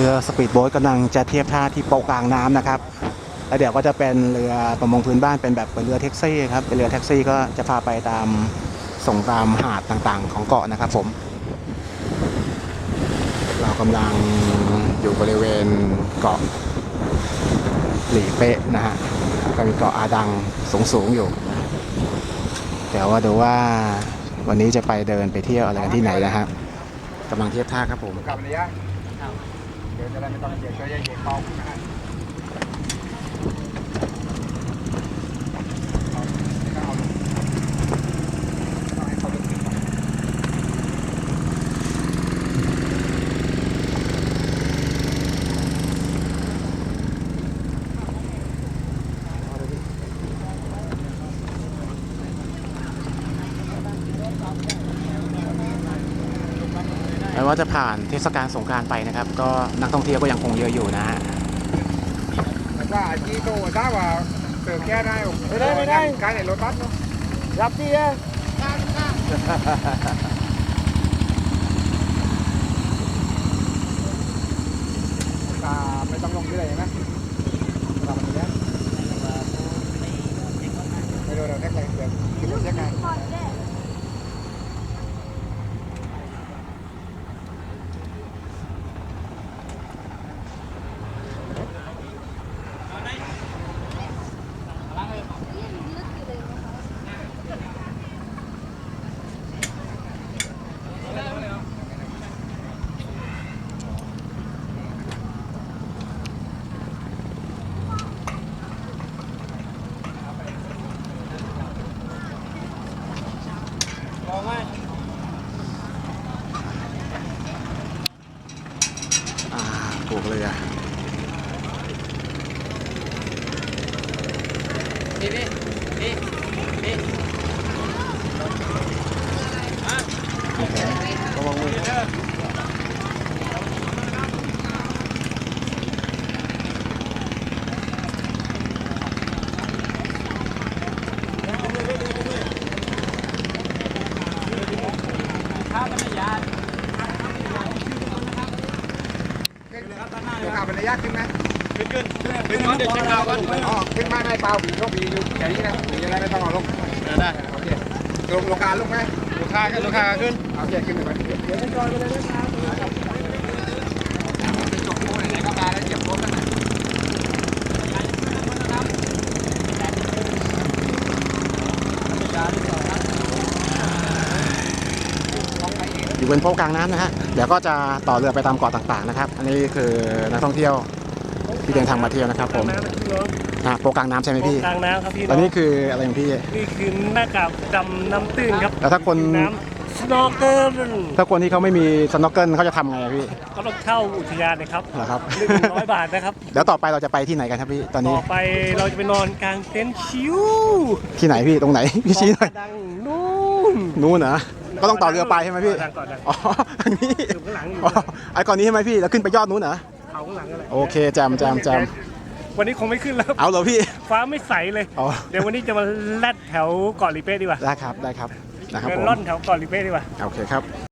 รือสปีดโบ๊ทกำลังจะเทียบท่าที่โป๊ะกลางน้ำนะครับแล้วเดี๋ยวก็จะเป็นเรือประมงพื้นบ้านเป็นแบบเป็นเรือแท็กซี่ครับเป็นเรือแท็กซี่ก็จะพาไปตามส่งตามหาดต่างๆ ของเกาะนะครับผม เรากำลังอยู่บริเวณเกาะหลีเป๊ะนะฮะก็มีเกาะอาดังสูงๆอยู่แต่ว่าดูว่าวันนี้จะไปเดินไปเที่ยวอะไรกันที่ไหนนะฮะกำลังเทียบท่าครับผมกลับเลยยะ ดี๋ยวจะได้ไม่ต้องเหยียบก็ยังเหยียบเบานะฮะเอาเอาลงต้องให้เขาลงถึงก่อน แม้ ว่าจะผ่านเทศกาลสงกรารไปนะครับ ก็นักท่องเที่ยวก็ยังคงเยอะอยู่นะฮะแต่ว่าจีโต้ถ้าว่าเสิร์ฟแก้ได้ไม่ได้ไม่ได้การเห็นรถบัสเนาะรับที่อะอ่าไม่ต้องลงที่ไหนนะกลับมาเลยไม่โดนเราแท็กเลยเดี๋ยวคิด ถูกเลยอะนี่นี่นี่ ระวังมือ เดี๋ยว ขับเป็นระยะขึ้นไหมขึ้นขึ้นขึ้นก่อนเดี๋ยวเช็คดาวน์ก่อนอ๋อขึ้นมาไม่เปล่าผีก็ผีอยู่แค่นี้นะผีอะไรไม่ต้องเอาลงได้โอเคลงลงการลงไหมลูกค้าขึ้นลูกค้าขึ้นโอเคขึ้นหนึ่งก่อนเดี๋ยวเดี๋ยวจะจอยไปเลยนะครับจบโค้งไหนๆก็มาแล้วเจ็บรถแล้วนะ อยู่บนโป๊ะกลางน้ำนะฮะเดี๋ยวก็จะต่อเรือไปตามเกาะต่างๆนะครับ อันนี้คือนักท่องเที่ยวที่เดินทางมาเที่ยวนะครับผมนะโป๊ะกลางน้ำใช่ไหมพี่กลางน้ำครับพี่ตอนน้องนี้คืออะไรของพี่นี่คือหน้ากากดำน้ำตื้นครับแล้วถ้าคนน้ำสโนว์เกิลถ้าคนที่เขาไม่มีสโนว์เกิลเขาจะทำไงอะพี่ ก็ต้องเข้าอุทยานนะครับเหรอครับ หนึ่งร้อยบาทนะครับ เดี๋ยวต่อไปเราจะไปที่ไหนกันครับพี่ตอนนี้ ต่อไปเราจะไปนอนกลางเต็นท์ชิวที่ไหนพี่ตรงไหนพี่ชี้หน่อยดังนู่นนู้นเหรอ ก็ต้องต่อเรือไปใช่ไหมพี่ดังก่อนดังอ๋อทางนี้อยู่ข้างหลังอยู่อ๋อไอ้ก่อนนี้ใช่ไหมพี่ แล้วขึ้นไปยอดนู้นเหรอ เขาข้างหลังอะไรโอเคแจมแจมแจมวันนี้คงไม่ขึ้นแล้ว เอาเหรอพี่ ฟ้าไม่ใสเลย อ๋อ เดี๋ยววันนี้จะมาแลดแถวเกาะลิเป้ดีกว่าได้ครับ ได้ครับ นะครับเดิผนมล่อนแถวเกาะลิเป้ดีกว่า โอเคครับ